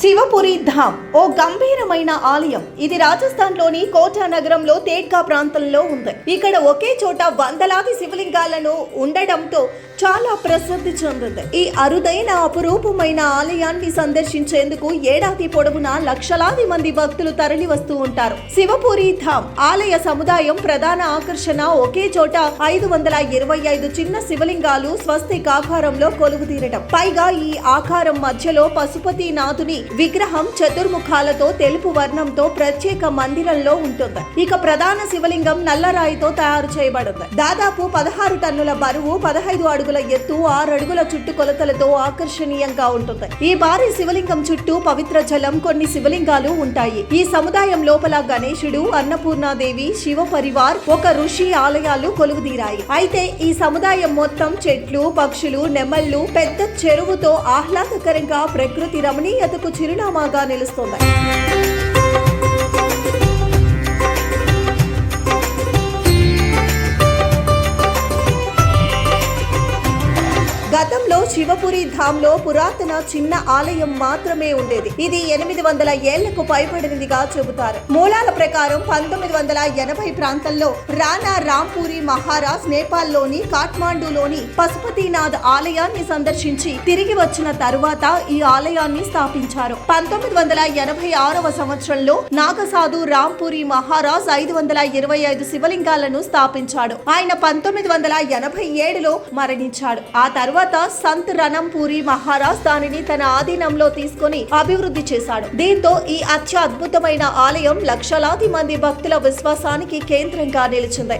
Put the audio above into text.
శివపురి ధామ్ ఓ గంభీరమైన ఆలయం. ఇది రాజస్థాన్లోని కోటా నగరంలో తేడ్కా ప్రాంతంలో ఉంది. ఇక్కడ ఒకే చోట వందలాది శివలింగాలను ఉండడంతో చాలా ప్రసిద్ధి చెందింది. ఈ అరుదైన అపురూపమైన ఆలయాన్ని సందర్శించేందుకు ఏడాది పొడవునా లక్షలాది మంది భక్తులు తరలి వస్తూ ఉంటారు. శివపురి ధామ్ ఆలయ సముదాయం ప్రధాన ఆకర్షణ. ఒకే చోట ఐదు వందల ఇరవై ఐదు చిన్న శివలింగాలు స్వస్తిక్ ఆకారంలో కొలువు తీరడం పైగా ఈ ఆకారం మధ్యలో పశుపతి నాథుని విగ్రహం చతుర్ముఖాలతో తెలుపు వర్ణంతో ప్రత్యేక మందిరంలో ఉంటుంది. ఇక ప్రధాన శివలింగం నల్లరాయితో తయారు చేయబడింది దాదాపు పదహారు టన్నుల బరువు పదహైదు అడుగుల ఎత్తు ఆరు అడుగుల చుట్టుకొలతలతో ఆకర్షణీయంగా ఉంటుంది. ఈ భారీ శివలింగం చుట్టూ పవిత్ర జలం కొన్ని శివలింగాలు ఉంటాయి. ఈ సముదాయం లోపల గణేశుడు అన్నపూర్ణాదేవి శివ పరివార్ ఒక ఋషి ఆలయాలు కొలువుదీరాయి. అయితే ఈ సముదాయం మొత్తం చెట్లు పక్షులు నెమళ్ళు పెద్ద చెరువుతో ఆహ్లాదకరంగా ప్రకృతి రమణీయతకు చిరునామాగా నిలుస్తుంది. శివపురి ధామ్లో పురాతన చిన్న ఆలయం మాత్రమే ఉండేది. ఇది ఎనిమిది వందల ఏళ్ళకు పైబడినదిగా చెబుతారు. మూలాల ప్రకారం పంతొమ్మిది వందల ఎనభై ప్రాంతంలో రాణా రాంపూరి మహారాజ్ నేపాల్లోని కాఠ్మాండూలోని పశుపతినాథ్ ఆలయాన్ని సందర్శించి తిరిగి వచ్చిన తరువాత ఈ ఆలయాన్ని స్థాపించారు. పంతొమ్మిది వందల ఎనభై ఆరవ సంవత్సరంలో నాగసాధు రాంపూరి మహారాజ్ ఐదు వందల ఇరవై ఐదు శివలింగాలను స్థాపించాడు. ఆయన పంతొమ్మిది వందల ఎనభై ఏడులో మరణించాడు. ఆ తర్వాత సంత్ రణంపూరి మహారాజ్ దానిని తన ఆధీనంలో తీసుకొని అభివృద్ధి చేశాడు. దీంతో ఈ అత్యద్భుతమైన ఆలయం లక్షలాది మంది భక్తుల విశ్వాసానికి కేంద్రంగా నిలిచింది.